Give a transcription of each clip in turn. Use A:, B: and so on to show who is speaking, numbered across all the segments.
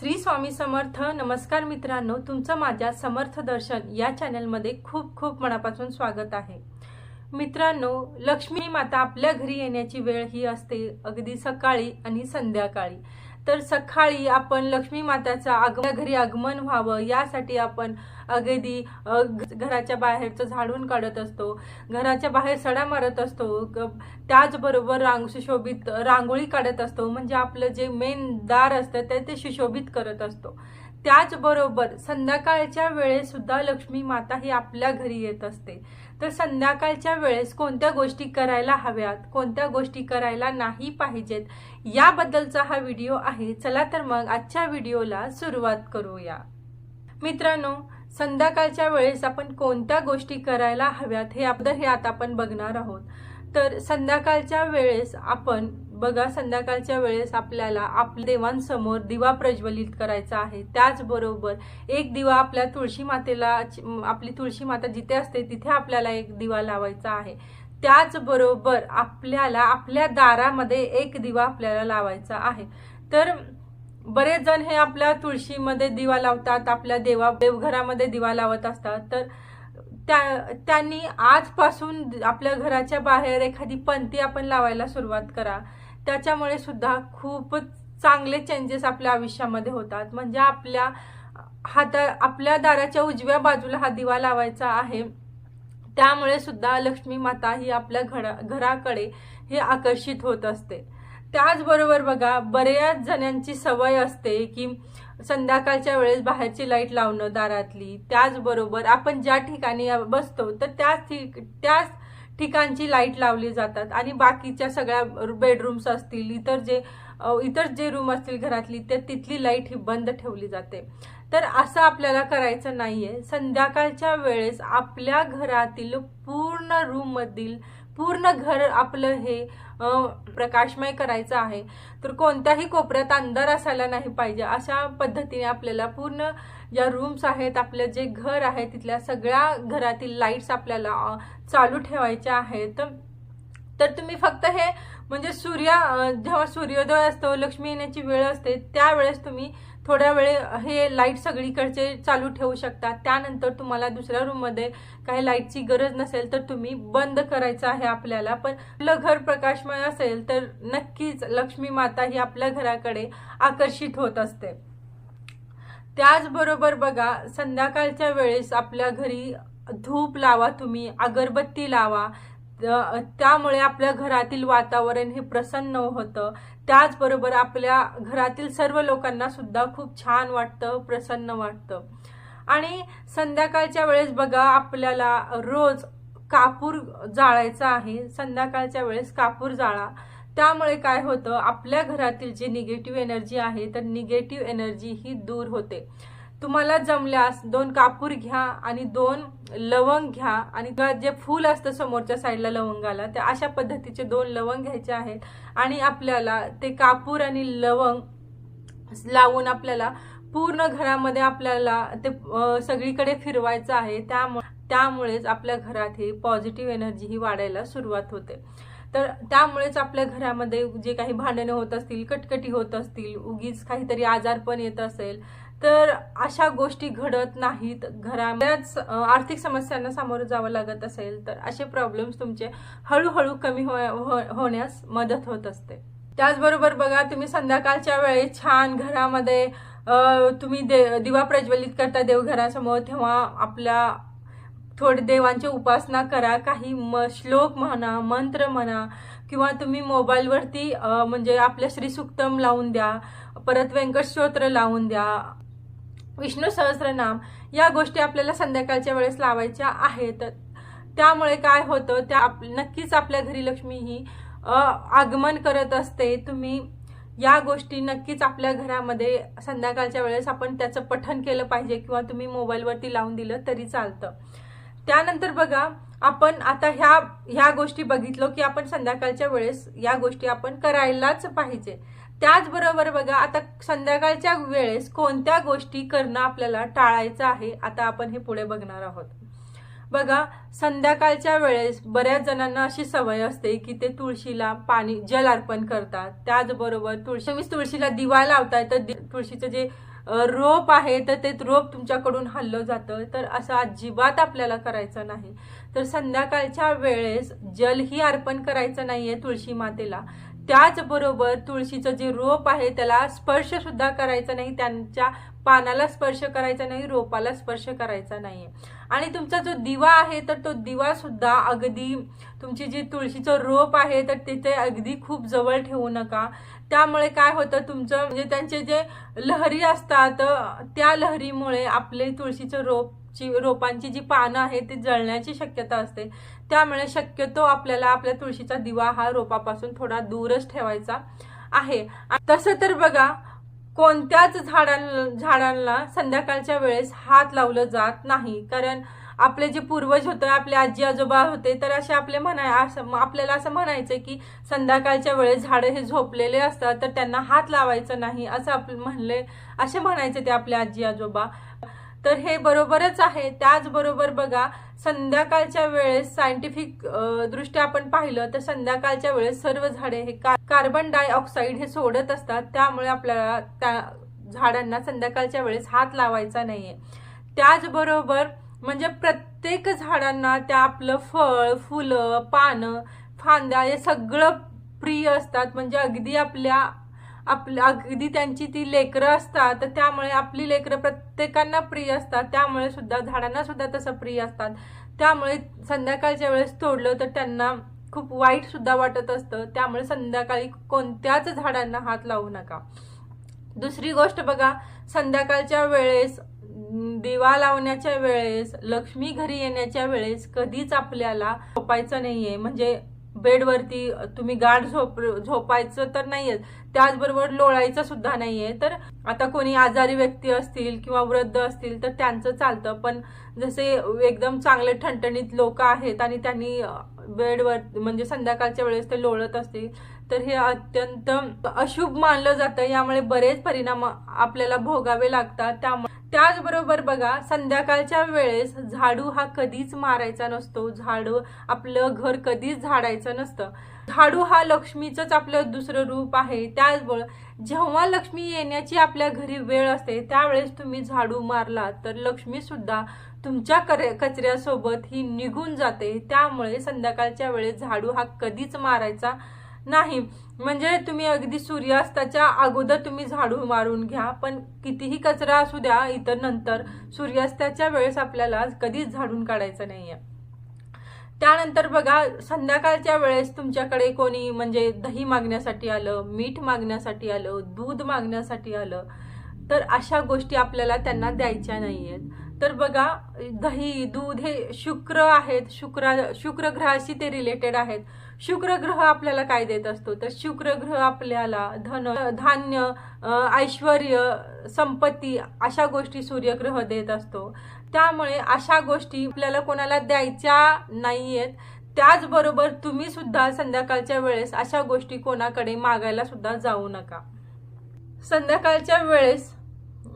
A: श्री स्वामी समर्थ नमस्कार मित्रांनो. तुमचं माझ्या समर्थ दर्शन या चॅनलमध्ये खूप खूप मनापासून स्वागत आहे. मित्रांनो लक्ष्मी माता आपल्या घरी येण्याची वेळ ही असते अगदी सकाळी आणि संध्याकाळी. तर सकाळी आपण लक्ष्मी माताचं आगमन घरी आगमन व्हावं यासाठी आपण अगदी घराच्या बाहेरचं झाडून काढत असतो. घराच्या बाहेर सडा मारत असतो. त्याचबरोबर रांग सुशोभित रांगोळी काढत असतो. म्हणजे आपलं जे मेन दार असतं ते ते सुशोभित करत असतो. त्याचबरोबर संध्याकाळच्या वेळेस सुद्धा लक्ष्मी माता ही आपल्या घरी येत असते. तर संध्याकाळच्या वेळेस कोणत्या गोष्टी करायला हव्यात कोणत्या गोष्टी करायला नाही पाहिजेत याबद्दलचा हा व्हिडिओ आहे. चला तर मग आजच्या व्हिडिओला सुरुवात करूया. मित्रांनो संध्याकाळच्या वेळेस आपण कोणत्या गोष्टी करायला हव्यात हे आपण हे आता आपण बघणार आहोत. तर संध्याकाळच्या वेळेस आपण बघा संध्याकाळच्या वेळेस आपल्याला आपल्या देवांसमोर दिवा प्रज्वलित करायचा आहे. त्याचबरोबर एक दिवा आपल्या तुळशी मातेला आपली तुळशी माता जिथे असते तिथे आपल्याला एक दिवा लावायचा आहे. त्याचबरोबर आपल्याला आपल्या दारामध्ये एक दिवा आपल्याला लावायचा आहे. तर बरेच जण हे आपल्या तुळशीमध्ये दिवा लावतात आपल्या देवा देवघरामध्ये दिवा लावत असतात. तर त्या त्यांनी आजपासून आपल्या घराच्या बाहेर एखादी पंथी आपण लावायला सुरुवात करा. त्याच्यामुळे सुद्धा खूपच चांगले चेंजेस आपल्या आयुष्यामध्ये होतात. म्हणजे आपल्या हाता आपल्या दाराच्या उजव्या बाजूला हा दिवा लावायचा आहे. त्यामुळे सुद्धा लक्ष्मी माता ही आपल्या घरा घराकडे ही आकर्षित होत असते. त्याचबरोबर बघा बऱ्याच जणांची सवय असते की संध्याकाळच्या वेळेस बाहेरची लाइट लावणं दारातली. त्याचबरोबर आपण ज्या ठिकाणी बसतो तर त्याच ठिक त्याच ठिकाणची लाइट लावली जातात आणि बाकीच्या सगळ्या बेडरूम्स असतील इतर जे इतर जे रूम असतील घरातली ते तिथली लाइट ही बंद ठेवली जाते. तर असं आपल्याला करायचं नाही आहे संध्याकाळच्या वेळेस आपल्या घरातील पूर्ण रूममधील पूर्ण घर आपलं हे प्रकाशमय करायचं आहे. तर कोणत्याही कोपऱ्यात अंधार असायला नाही पाहिजे. अशा पद्धतीने आपल्याला पूर्ण ज्या रूम्स आहेत आपलं जे घर आहे तिथल्या सगळ्या घरातील लाईट्स आपल्याला चालू ठेवायच्या आहेत. तर तुम्ही फक्त हे म्हणजे सूर्य जेव्हा सूर्योदय असतो लक्ष्मी येण्याची वेळ असते त्यावेळेस तुम्ही थोड्या वेळ हे लाइट सगळीकडचे चालू ठेवू शकता. त्यानंतर तुम्हाला दुसऱ्या रूममध्ये काही लाईटची गरज नसेल तर तुम्ही बंद करायचं आहे आपल्याला. पण आपलं घर प्रकाशमय असेल तर नक्कीच लक्ष्मी माता ही आपल्या घराकडे आकर्षित होत असते. त्याचबरोबर बघा संध्याकाळच्या वेळेस आपल्या घरी धूप लावा तुम्ही अगरबत्ती लावा. त्यामुळे आपल्या घरातील वातावरण हे प्रसन्न होतं. त्याचबरोबर आपल्या घरातील सर्व लोकांना सुद्धा खूप छान वाटतं प्रसन्न वाटतं. आणि संध्याकाळच्या वेळेस बघा आपल्याला रोज कापूर जाळायचा आहे. संध्याकाळच्या वेळेस कापूर जाळा. त्यामुळे काय होतं आपल्या घरातील जी निगेटिव्ह एनर्जी आहे तर निगेटिव्ह एनर्जी ही दूर होते. तुम्हाला जमल्यास दोन कापूर घ्या आणि दोन लवंग घ्या आणि जे फूल असतं समोरच्या साईडला लवंगाला त्या अशा पद्धतीचे दोन लवंग घ्यायचे आहेत आणि आपल्याला ते कापूर आणि लवंग लावून आपल्याला पूर्ण घरामध्ये आपल्याला ते सगळीकडे फिरवायचं आहे. त्यामुळे त्यामुळेच आपल्या घरात ही पॉझिटिव्ह एनर्जी ही वाढायला सुरुवात होते. तर त्यामुळेच आपल्या घरामध्ये जे काही भांडणं होत असतील कटकटी होत असतील उगीच काहीतरी आजारपण येत असेल तर अशा गोष्टी घडत नाहीत. घरामध्येच आर्थिक समस्यांना सामोरं जावं लागत असेल तर असे प्रॉब्लेम्स तुमचे हळूहळू कमी हो हो- होण्यास मदत होत असते. त्याचबरोबर बघा तुम्ही संध्याकाळच्या वेळी छान घरामध्ये तुम्ही दे दिवा प्रज्वलित करता देवघरासमोर तेव्हा आपल्या थोडे देवांची उपासना करा काही म श्लोक म्हणा मंत्र म्हणा किंवा तुम्ही मोबाईलवरती म्हणजे आपल्या श्रीसुक्तम लावून द्या परत व्यंकट स्तोत्र लावून द्या विष्णू सहस्रनाम या गोष्टी आपल्याला संध्याकाळच्या वेळेस लावायच्या आहेत. त्यामुळे काय होतं त्या आप- नक्कीच आपल्या घरी लक्ष्मी ही आगमन करत असते. तुम्ही या गोष्टी नक्कीच आपल्या घरामध्ये संध्याकाळच्या वेळेस आपण त्याचं पठन केलं पाहिजे किंवा तुम्ही मोबाईलवरती लावून दिलं तरी चालतं. त्यानंतर बघा आपण आता ह्या ह्या गोष्टी बघितलो की आपण संध्याकाळच्या वेळेस या गोष्टी आपण करायलाच पाहिजे. त्याचबरोबर बघा आता संध्याकाळच्या वेळेस कोणत्या गोष्टी करणं आपल्याला टाळायचं आहे आता आपण हे पुढे बघणार आहोत. बघा संध्याकाळच्या वेळेस बऱ्याच जणांना अशी सवय असते की ते तुळशीला पाणी जल अर्पण करतात. त्याचबरोबर तुळशी तुम्ही तुळशीला दिवा लावताय तर तुळशीचं जे रोप आहे तर ते रोप तुमच्याकडून हल्लं जातं. तर असं अजिबात आपल्याला करायचं नाही. तर संध्याकाळच्या वेळेस जलही अर्पण करायचं नाहीये तुळशी मातेला. त्याचबरोबर तुळशीचं जे रोप आहे त्याला स्पर्श सुद्धा करायचा नाही. त्यांच्या पानाला स्पर्श करायचा नाही रोपाला स्पर्श करायचा नाहीये. आणि तुमचा जो दिवा आहे तर तो दिवा सुद्धा अगदी तुमची जी तुळशीचं रोप आहे तर तिथे अगदी खूप जवळ ठेवू नका. त्यामुळे काय होतं तुमचं म्हणजे त्यांचे जे लहरी असतात त्या लहरीमुळे आपले तुळशीचं रोपची रोपांची जी पानं आहेत ती जळण्याची शक्यता असते. त्यामुळे शक्यतो आपल्याला आपल्या तुळशीचा दिवा हा रोपापासून थोडा दूरच ठेवायचा आहे. तसं तर बघा कोणत्याच झाडां झाडांना संध्याकाळच्या वेळेस हात लावलं जात नाही. कारण आपले जे पूर्वज होते आपले आजी आजोबा होते तर असे आपले म्हणाय असं आपल्याला असं म्हणायचं की संध्याकाळच्या वेळेस झाडं हे झोपलेले असतात तर त्यांना हात लावायचं नाही असं आप म्हणले असे म्हणायचे ते आपले आजी आजोबा. तर हे बरोबरच आहे. त्याचबरोबर बघा संध्याकाळच्या वेळेस सायंटिफिक दृष्ट्या आपण पाहिलं तर संध्याकाळच्या वेळेस सर्व झाडे हे का- कार्बन डायऑक्साईड हे सोडत असतात. त्यामुळे आपल्याला त्या झाडांना संध्याकाळच्या वेळेस हात लावायचा नाहीये. त्याचबरोबर म्हणजे प्रत्येक झाडांना त्या आपलं फळ फुलं पानं फांद्या हे सगळं प्रिय असतात. म्हणजे अगदी आपल्या आपल्या अगदी त्यांची ती लेकरं असतात तर त्यामुळे आपली लेकरं प्रत्येकांना प्रिय असतात. त्यामुळे सुद्धा झाडांना सुद्धा तसं प्रिय असतात. त्यामुळे संध्याकाळच्या वेळेस तोडलं तर त्यांना खूप वाईट सुद्धा वाटत असतं. त्यामुळे संध्याकाळी कोणत्याच झाडांना हात लावू नका. दुसरी गोष्ट बघा संध्याकाळच्या वेळेस दिवा लावण्याच्या वेळेस लक्ष्मी घरी येण्याच्या वेळेस कधीच आपल्याला झोपायचं नाहीये. म्हणजे बेडवरती तुम्ही गाढ झोप झोपायचं तर नाहीये. त्याचबरोबर लोळायचं सुद्धा नाहीये. तर आता कोणी आजारी व्यक्ती असतील किंवा वृद्ध असतील तर त्यांचं चालतं. पण जसे एकदम चांगले ठणठणीत लोक आहेत आणि त्यांनी बेडवर म्हणजे संध्याकाळच्या वेळेस ते लोळत असतील तर हे अत्यंत अशुभ मानलं जातं. यामुळे बरेच परिणाम आपल्याला भोगावे लागतात. त्यामुळे त्याचबरोबर बघा संध्याकाळच्या वेळेस झाडू हा कधीच मारायचा नसतो. झाडू आपलं घर कधीच झाडायचं नसतं. झाडू हा लक्ष्मीचंच आपलं दुसरं रूप आहे. त्याचबरोबर जेव्हा लक्ष्मी येण्याची आपल्या घरी वेळ असते त्यावेळेस तुम्ही झाडू मारला तर लक्ष्मी सुद्धा तुमच्या कचऱ्यासोबत ही निघून जाते. त्यामुळे संध्याकाळच्या वेळेस झाडू हा कधीच मारायचा नाही. म्हणजे तुम्ही अगदी सूर्यास्ताच्या अगोदर तुम्ही झाडू मारून घ्या पण कितीही कचरा असू द्या इतर नंतर सूर्यास्ताच्या वेळेस आपल्याला कधीच झाडून काढायचं नाहीये. त्यानंतर बघा संध्याकाळच्या वेळेस तुमच्याकडे कोणी म्हणजे दही मागण्यासाठी आलं मीठ मागण्यासाठी आलं दूध मागण्यासाठी आलं तर अशा गोष्टी आपल्याला त्यांना द्यायच्या नाहीयेत. तर बघा दही दूध हे शुक्र आहेत. शुक्रा शुक्र ग्रहाशी ते रिलेटेड आहेत. शुक्र ग्रह आपल्याला काय देत असतो? तर शुक्र ग्रह आपल्याला धन धान्य ऐश्वर संपत्ती अशा गोष्टी सूर्यग्रह देत असतो. त्यामुळे अशा गोष्टी आपल्याला कोणाला द्यायच्या नाहीयेत. त्याचबरोबर तुम्ही सुद्धा संध्याकाळच्या वेळेस अशा गोष्टी कोणाकडे मागायला सुद्धा जाऊ नका. संध्याकाळच्या वेळेस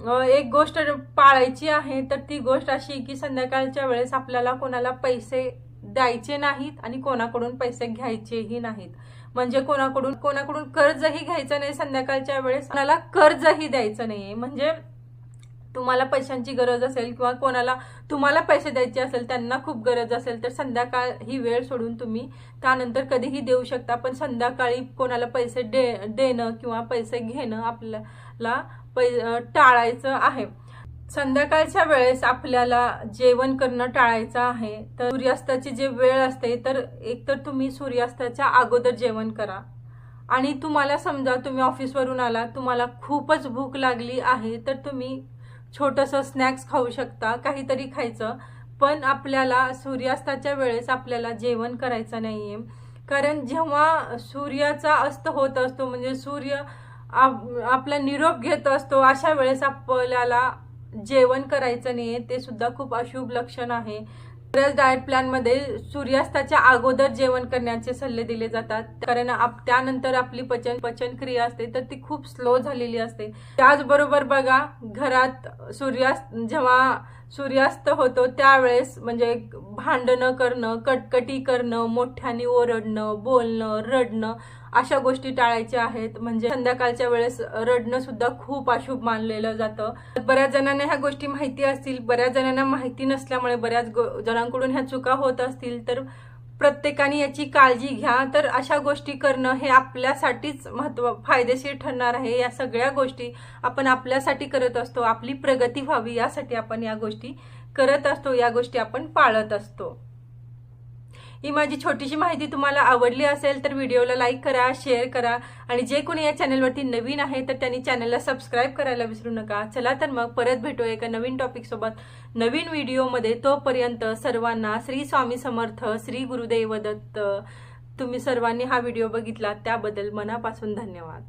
A: एक गोष्ट पाळायची आहे तर ती गोष्ट अशी की संध्याकाळच्या वेळेस आपल्याला कोणाला पैसे द्यायचे नाहीत आणि कोणाकडून पैसे घ्यायचेही नाहीत. म्हणजे कोणाकडून कोणाकडून कर्जही घ्यायचं नाही संध्याकाळच्या वेळेस कोणाला कर्जही द्यायचं नाहीये. म्हणजे तुम्हाला पैशांची गरज असेल किंवा कोणाला तुम्हाला पैसे द्यायचे असेल त्यांना खूप गरज असेल तर संध्याकाळ ही वेळ सोडून तुम्ही त्यानंतर कधीही देऊ शकता. पण संध्याकाळी कोणाला पैसे दे देणं किंवा पैसे घेणं आपल्याला पै टाळायचं आहे. संध्याकाळच्या वेळेस आपल्याला जेवण करणं टाळायचं आहे. तर सूर्यास्ताची जे वेळ असते तर एकतर तुम्ही सूर्यास्ताच्या अगोदर जेवण करा. आणि तुम्हाला समजा तुम्ही ऑफिसवरून आला तुम्हाला खूपच भूक लागली आहे तर तुम्ही छोटंसं स्नॅक्स खाऊ शकता काहीतरी खायचं. पण आपल्याला सूर्यास्ताच्या वेळेस आपल्याला जेवण करायचं नाहीये. कारण जेव्हा सूर्याचा अस्त होत असतो म्हणजे सूर्य आपला निरोप घेत असतो अशा वेळेस आपल्याला जेवण करायचं नाही ते सुद्धा खूप अशुभ लक्षण आहे. बऱ्याच डाएट प्लॅनमध्ये सूर्यास्ताच्या अगोदर जेवण करण्याचे सल्ले दिले जातात. कारण आप- त्यानंतर आपली पचन पचनक्रिया असते तर ती खूप स्लो झालेली असते. त्याचबरोबर बघा घरात सूर्यास्त जेव्हा सूर्यास्त होतो त्यावेळेस म्हणजे भांडणं करणं कटकटी करणं मोठ्याने ओरडणं बोलणं रडणं अशा गोष्टी टाळायच्या आहेत. म्हणजे संध्याकाळच्या वेळेस रडणं सुद्धा खूप अशुभ मानलेलं जातं. बऱ्याच जणांना ह्या गोष्टी माहिती असतील. बऱ्याच जणांना माहिती नसल्यामुळे बऱ्याच जणांकडून ह्या चुका होत असतील. तर प्रत्येकाने याची काळजी घ्या. तर अशा गोष्टी करणं हे आपल्यासाठीच महत्त्व फायदेशीर ठरणार आहे. या सगळ्या गोष्टी आपण आपल्यासाठी करत असतो. आपली प्रगती व्हावी यासाठी आपण या गोष्टी करत असतो. या गोष्टी आपण पाळत असतो. ही माझी छोटीशी माहिती तुम्हाला आवडली असेल तर व्हिडिओला लाईक करा शेअर करा आणि जे कोणी या चॅनलवरती नवीन आहे तर त्यांनी चॅनलला सबस्क्राईब करायला विसरू नका. चला तर मग परत भेटू एका नवीन टॉपिकसोबत नवीन व्हिडिओमध्ये तोपर्यंत सर्वांना श्री स्वामी समर्थ श्री गुरुदेव दत्त तुम्ही सर्वांनी हा व्हिडिओ बघितला त्याबद्दल मनापासून धन्यवाद.